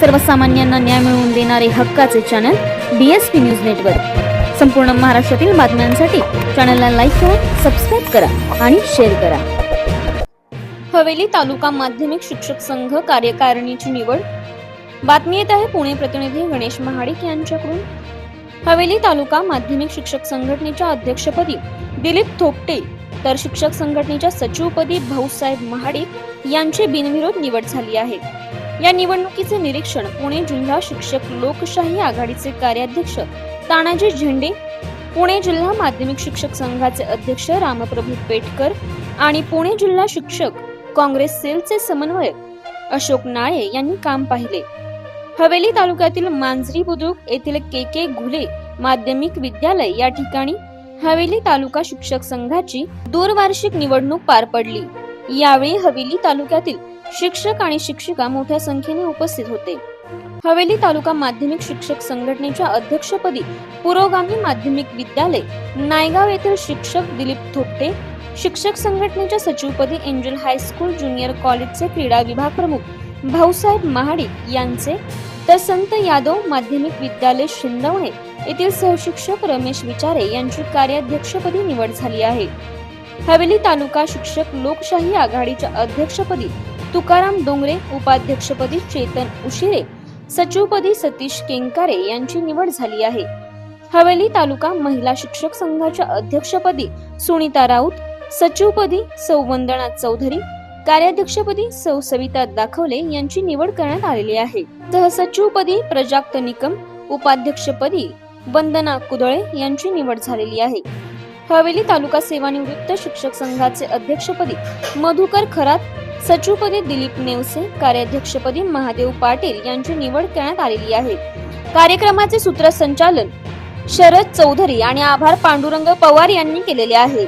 सर्वसामान्यांना न्याय मिळवून देणारे हक्काचे channel B S P news network संपूर्ण महाराष्ट्रातील बातम्यांसाठी चॅनलला लाईक करा सबस्क्राईब करा आणि शेअर करा. हवेली तालुका माध्यमिक शिक्षक संघ कार्यकारिणीची निवड. बातमी येत आहे पुणे प्रतिनिधी गणेश महाडिक यांच्याकडून. हवेली तालुका माध्यमिक शिक्षक संघटनेच्या अध्यक्षपदी दिलीप थोपटे तर शिक्षक संघटनेच्या सचिवपदी भाऊसाहेब महाडिक यांची बिनविरोध निवड झाली आहे. या निवडणुकीचे निरीक्षण पुणे जिल्हा शिक्षक लोकशाही आघाडीचे कार्याध्यक्ष तानाजी झेंडे पुणे जिल्हा माध्यमिक शिक्षक संघाचे अध्यक्ष रामप्रभू पेटकर आणि पुणे जिल्हा शिक्षक काँग्रेस सेलचे समन्वयक अशोक नाळे यांनी काम पाहिले. हवेली तालुक्यातील मांजरी बुद्रुक येथील के के घुले माध्यमिक विद्यालय या ठिकाणी हवेली तालुका शिक्षक संघाची दूरवार्षिक निवडणूक पार पडली. यावेळी हवेली तालुक्यातील शिक्षक आणि शिक्षिका मोठ्या संख्येने उपस्थित होते. हवेली तालुका माध्यमिक शिक्षक संघटनेच्या अध्यक्षपदी पुरोगामी माध्यमिक विद्यालय नायगाव येथील शिक्षक दिलीप थोपटे शिक्षक संघटनेच्या सचिवपदी एंजल हायस्कूल ज्युनियर कॉलेजचे क्रीडा विभाग प्रमुख भाऊसाहेब महाडिक यांचे तर संत यादव माध्यमिक विद्यालय शिंदवणे येथील सहशिक्षक रमेश विचारे यांची कार्याध्यक्षपदी निवड झाली आहे. हवेली तालुका शिक्षक लोकशाही आघाडीच्या अध्यक्षपदी तुकाराम डोंगरे उपाध्यक्षपदी चेतन उशिरे सचिवपदी सतीश केंकारे यांची निवड झाली आहे. हवेली तालुका महिला शिक्षक संघाच्या अध्यक्षपदी सुनीता राऊत सचिवपदी सौ वंदना चौधरी कार्याध्यक्षपदी सौ सविता दाखवले यांची निवड करण्यात आलेली आहे. सहसचिवपदी प्रजाक्त निकम उपाध्यक्षपदी वंदना कुदळे यांची निवड झालेली आहे. हवेली तालुका सेवानिवृत्त शिक्षक संघाचे अध्यक्षपदी मधुकर खरात सचिवपदी दिलीप नेवसे कार्याध्यक्षपदी महादेव पाटील यांची निवड करण्यात आलेली आहे. कार्यक्रमाचे सूत्रसंचालन शरद चौधरी आणि आभार पांडुरंग पवार यांनी केलेले आहे.